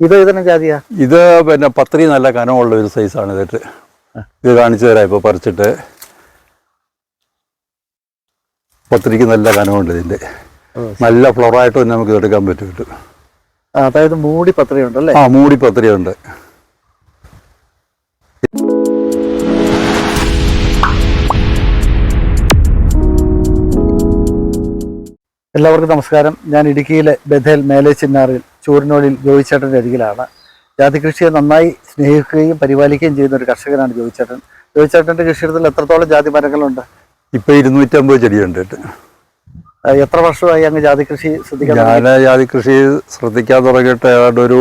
ഇത് ഇതിനെ ജാതിയാ? ഇത് പിന്നെ പത്രി നല്ല കനമുള്ള ഒരു സൈസാണ് ഇതിട്ട് ഇത് കാണിച്ചു തരാം ഇപ്പോൾ പറിച്ചിട്ട്. പത്രിക്ക് നല്ല കനമുണ്ട് ഇതിന്റെ. നല്ല ഫ്ലോറായിട്ട് തന്നെ നമുക്ക് ഇതെടുക്കാൻ പറ്റും അതായത് മൂടി പത്രിയുണ്ട് അല്ലേ? ആ മൂടി പത്രിയുണ്ട്. എല്ലാവർക്കും നമസ്കാരം. ഞാൻ ഇടുക്കിയിലെ ബഥേൽ മേലെ ചിന്നാറിൽ ചൂരിനോളിൽ ജോയിച്ചേട്ടന്റെ അരികിലാണ്. ജാതി കൃഷിയെ നന്നായി സ്നേഹിക്കുകയും പരിപാലിക്കുകയും ചെയ്യുന്ന ഒരു കർഷകനാണ് ജോയിച്ചേട്ടൻ ജോയിച്ചേട്ടന്റെ കൃഷിയിടത്തിൽ എത്രത്തോളം ജാതി മരങ്ങളുണ്ട്? ഇപ്പോൾ ഇരുന്നൂറ്റമ്പത് ചെടിയുണ്ട് എത്ര വർഷമായി അങ്ങ് ജാതി കൃഷി ശ്രദ്ധിക്കാൻ ഞാൻ ജാതി കൃഷി ശ്രദ്ധിക്കാൻ തുടങ്ങിയിട്ട് ഏതാണ്ട് ഒരു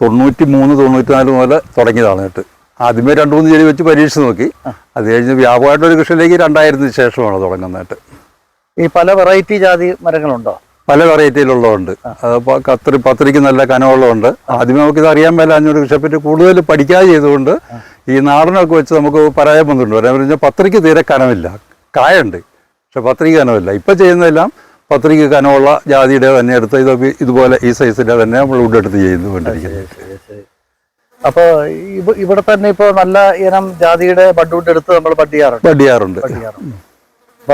തൊണ്ണൂറ്റി മൂന്ന് തൊണ്ണൂറ്റിനാല് മുതൽ തുടങ്ങിയതാണ് കേട്ട്. ആദ്യമേ രണ്ട് മൂന്ന് ചെടി വെച്ച് പരീക്ഷിച്ച് നോക്കി. അത് കഴിഞ്ഞ് വ്യാപകമായിട്ടൊരു കൃഷിയിലേക്ക് രണ്ടായിരത്തിന് ശേഷമാണ് തുടങ്ങുന്നതായിട്ട് ഈ പല വെറൈറ്റി ജാതി മരങ്ങളുണ്ടോ? പല വെറൈറ്റിയിലുള്ളതുണ്ട് കത്തിരി പത്തിരിക്ക് പത്രിക്ക് നല്ല കനമുള്ളതുണ്ട്. ആദ്യമേ നമുക്കിത് അറിയാൻ മേല അഞ്ഞൂറ് കൃഷിയെപ്പറ്റി കൂടുതൽ പഠിക്കാതെ ചെയ്തുകൊണ്ട് ഈ നാടനൊക്കെ വെച്ച് നമുക്ക് പരാജയം വന്നിട്ടുണ്ട്. പറയാൻ പറഞ്ഞാൽ പത്രിക്ക് തീരെ കനമില്ല. കായുണ്ട്. പക്ഷെ പത്രിക കനമില്ല. ഇപ്പം ചെയ്യുന്നതെല്ലാം പത്രിക കനമുള്ള ജാതിയുടെ തന്നെ എടുത്ത് ഇത് ഇതുപോലെ ഈ സൈസിന്റെ തന്നെ നമ്മൾ ഇവിടെ എടുത്ത് ചെയ്തുകൊണ്ടിരിക്കുന്നത് അപ്പോൾ ഇവ- ഇവിടെ തന്നെ ഇപ്പോൾ നല്ല ഇനം ജാതിയുടെ ബഡ്ഡൂട്ട് എടുത്ത് നമ്മൾ ബഡ് ചെയ്യാറുണ്ട്. ബഡ് ചെയ്യാറുണ്ട്.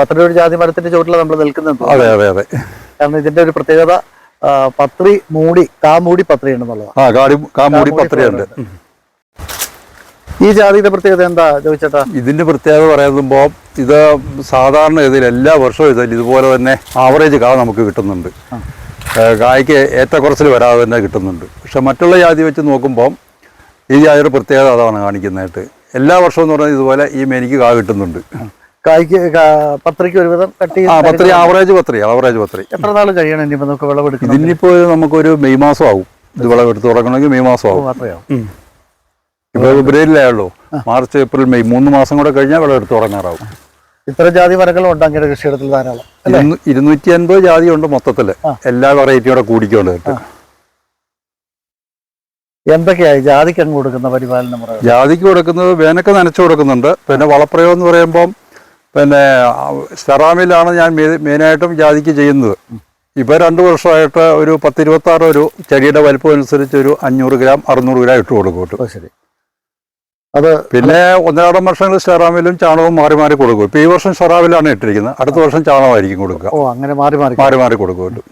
അത്ര ഒരു ജാതി മരത്തിന്റെ ചുവട്ടിലാണ് നമ്മൾ നിൽക്കുന്നത്. അതെ അതെ അതെ. കാരണം ഇതിന്റെ ഒരു പ്രത്യേകത പത്രി മൂടി കാമൂടി പത്രി ഉണ്ടെന്നുള്ളതാണ്. കാമൂടി പത്രിയുണ്ട് ഈ ജാതിയുടെ പ്രത്യേകത എന്താ ചോദിച്ചേട്ടാ ഇതിന്റെ പ്രത്യേകത പറയുമ്പോൾ ഇത് സാധാരണ ഇതിൽ എല്ലാ വർഷവും ഇതിൽ ഇതുപോലെ തന്നെ ആവറേജ് കാ നമുക്ക് കിട്ടുന്നുണ്ട്. കായ്ക്ക് ഏറ്റക്കുറച്ചിൽ വരാതെ തന്നെ കിട്ടുന്നുണ്ട്. പക്ഷെ മറ്റുള്ള ജാതി വെച്ച് നോക്കുമ്പോൾ ഈ ജാതിയുടെ പ്രത്യേകത അതാണ് കാണിക്കുന്നതായിട്ട്. എല്ലാ വർഷവും എന്ന് പറഞ്ഞാൽ ഇതുപോലെ ഈ മേനിക്ക് കാ കിട്ടുന്നുണ്ട്. കായ്ക്ക് പത്രിക്ക് ഒരുവിധം കട്ട് ആ പത്രി ആവറേജ് പത്രി ആവറേജ് പത്രി. എത്ര നാൾ കഴിയണം ഇനിയിപ്പോ നമുക്ക് വിളവെടുക്കണം? ഇതിനിപ്പോ നമുക്കൊരു മെയ് മാസം ആവും ഇത് വിളവെടുത്ത് തുടങ്ങണമെങ്കിൽ മെയ് മാസം ആവും ഇപ്പൊ ഫെബ്രുവരിയിലേ ഉള്ളൂ മാർച്ച് ഏപ്രിൽ മെയ് മൂന്ന് മാസം കൂടെ കഴിഞ്ഞാൽ വിളവെടുത്ത് തുടങ്ങാറാവും. ഇത്ര ജാതി മരങ്ങളും ഉണ്ട് കൃഷിയിടത്തിൽ ധാരാളം ഇരുന്നൂ- ഇരുന്നൂറ്റി അൻപത് ജാതി ഉണ്ട് മൊത്തത്തിൽ എല്ലാ വെറൈറ്റിയോടെ കൂടിക്കൊണ്ട് കിട്ടും. എന്തൊക്കെയായി ജാതിക്ക് അങ്ങ് കൊടുക്കുന്ന പരിപാലനം ജാതിക്ക് കൊടുക്കുന്നത് വേനൊക്കെ നനച്ചു കൊടുക്കുന്നുണ്ട്. പിന്നെ വളപ്രയോഗം എന്ന് പറയുമ്പം പിന്നെ സെറാമിലാണ് ഞാൻ മെയിനായിട്ടും ജാതിക്ക് ചെയ്യുന്നത്. ഇപ്പോൾ രണ്ട് വർഷമായിട്ട് ഒരു പത്തിരുപത്താറ് ഒരു ചെടിയുടെ വലിപ്പം അനുസരിച്ച് ഒരു അഞ്ഞൂറ് ഗ്രാം അറുന്നൂറ് ഗ്രാം ഇട്ട് കൊടുക്കും കേട്ടോ. ശരി. അത് പിന്നെ ഒന്നരാടം വർഷങ്ങൾ സെറാമിലും ചാണകവും മാറി മാറി കൊടുക്കും. ഇപ്പോൾ ഈ വർഷം സെറാമിലാണ് ഇട്ടിരിക്കുന്നത്. അടുത്ത വർഷം ചാണകമായിരിക്കും കൊടുക്കുക. ഓ അങ്ങനെ മാറി മാറി മാറി മാറി കൊടുക്കും കേട്ടോ.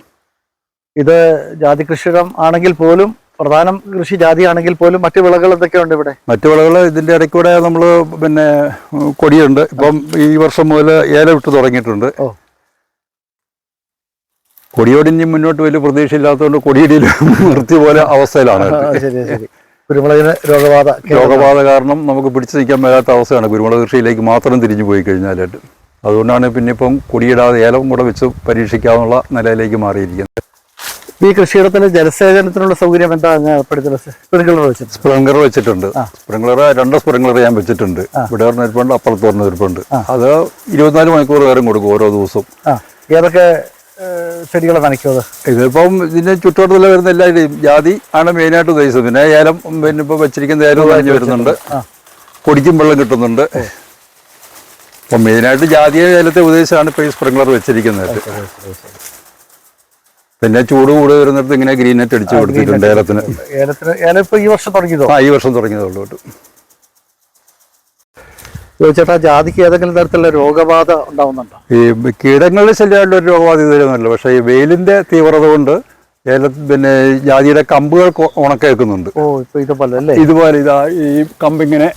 ഇത് ജാതി കൃഷിയിടം ആണെങ്കിൽ പോലും പ്രധാനം കൃഷി ജാതിയാണെങ്കിൽ പോലും മറ്റു വിളകൾ എന്തൊക്കെയുണ്ട് ഇവിടെ? മറ്റു വിളകൾ ഇതിന്റെ ഇടയ്ക്കൂടെ നമ്മൾ പിന്നെ കൊടിയുണ്ട്. ഇപ്പം ഈ വർഷം മുതൽ ഏല വിട്ട് തുടങ്ങിയിട്ടുണ്ട്. കൊടിയോടിഞ്ഞ് മുന്നോട്ട് വലിയ പ്രതീക്ഷയില്ലാത്തതുകൊണ്ട് കൊടിയിടിയിൽ നിർത്തി പോലെ അവസ്ഥയിലാണ്. കുരുമുളകിന് രോഗബാധ രോഗബാധ കാരണം നമുക്ക് പിടിച്ചു നിൽക്കാൻ മേലാത്ത അവസ്ഥയാണ്. കുരുമുളക് കൃഷിയിലേക്ക് മാത്രം തിരിഞ്ഞു പോയി കഴിഞ്ഞാലായിട്ട്. അതുകൊണ്ടാണ് പിന്നെ ഇപ്പം കൊടിയിടാതെ ഏലം കൂടെ വെച്ച് പരീക്ഷിക്കാവുന്ന നിലയിലേക്ക് മാറിയിരിക്കുന്നത്. ഈ കൃഷിയിടത്തിന് ജലസേചനത്തിനുള്ള സൗകര്യം എന്താ അങ്ങ് ഏർപ്പെടുത്തിയത്? സ്പ്രിംഗ്ലർ വെച്ചിട്ട് സ്പ്രിംഗ്ലർ വെച്ചിട്ടുണ്ട്. സ്പ്രിംഗ്ലർ രണ്ട് സ്പ്രിംഗ്ലർ ഞാൻ വെച്ചിട്ടുണ്ട്. ഇവിടെ ഇരിപ്പുണ്ട് അപ്പുറത്ത് ഇരിപ്പുണ്ട് അത് ഇരുപത്തിനാല് മണിക്കൂർ നേരം കൊടുക്കും ഓരോ ദിവസവും ഏതൊക്കെ ചെടികളെ നനയ്ക്കുന്നത് ഇതിപ്പം ഇതിന്റെ ചുറ്റുവട്ടത്തിൽ വരുന്ന എല്ലാ ജാതി ആണ് മെയിനായിട്ട് ഉദ്ദേശിച്ചത്. പിന്നെ ഏലം പിന്നെ ഇപ്പൊ വെച്ചിരിക്കുന്ന ഏലം നനഞ്ഞു വരുന്നുണ്ട്. കുടിക്കും വെള്ളം കിട്ടുന്നുണ്ട്. അപ്പം മെയിനായിട്ട് ജാതിയെ ഏലത്തെ ഉദ്ദേശിച്ചാണ് ഇപ്പൊ ഈ സ്പ്രിംഗ്ലർ വെച്ചിരിക്കുന്നത്. പിന്നെ ചൂട് കൂടി വരുന്നിടത്ത് ഇങ്ങനെ ഗ്രീൻ നെറ്റ് അടിച്ചു കൊടുത്തിട്ടുണ്ട് ഏലത്തിന്. ഏലത്തിന് ഏലം ഇപ്പൊ ഈ വർഷം തുടങ്ങിയതോ? ആ ഈ വർഷം തുടങ്ങിയതുള്ളൂ ചേട്ടാ ജാതിക്ക് ഏതെങ്കിലും തരത്തിലുള്ള രോഗബാധ ഉണ്ടാവുന്നുണ്ടോ? ഈ കീടങ്ങളുടെ ശല്യമായിട്ടുള്ള ഒരു രോഗബാധ ഇതുവരെയൊന്നുമില്ല പക്ഷേ ഈ വെയിലിന്റെ തീവ്രത കൊണ്ട് ഏല പിന്നെ ജാതിയുടെ കമ്പുകൾ ഉണക്കേക്കുന്നുണ്ട് ഓ ഇപ്പൊ ഇതുപോലെ അല്ലേ? ഇതുപോലെ ഇതാ ഈ കമ്പിങ്ങനെ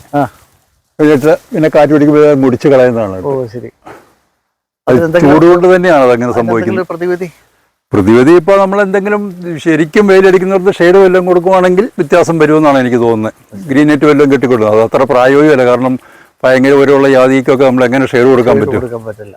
എന്നിട്ട് പിന്നെ കാറ്റ് പിടിക്കുമ്പോൾ മുടിച്ച് കളയുന്നതാണ് ഓ ശരി. അത് ചൂട് കൊണ്ട് തന്നെയാണ് അതങ്ങനെ സംഭവിക്കുന്നത്. പ്രതിവിധി? പ്രതിവിധി ഇപ്പോൾ നമ്മൾ എന്തെങ്കിലും ശരിക്കും വെയിലടിക്കുന്നവർക്ക് ഷെയ്ഡ് വല്ലതും കൊടുക്കുവാണെങ്കിൽ വ്യത്യാസം വരുമെന്നാണ് എനിക്ക് തോന്നുന്നത്. ഗ്രീൻ നെറ്റ് വല്ലതും കെട്ടിക്കൊടുക്കുന്നത് അത് അത്ര പ്രായോഗികമല്ല. കാരണം ഭയങ്കര ഒരുള്ള ജാതിക്കൊക്കെ നമ്മൾ എങ്ങനെ ഷെയ്ഡ് കൊടുക്കാൻ പറ്റും? കൊടുക്കാൻ പറ്റില്ല.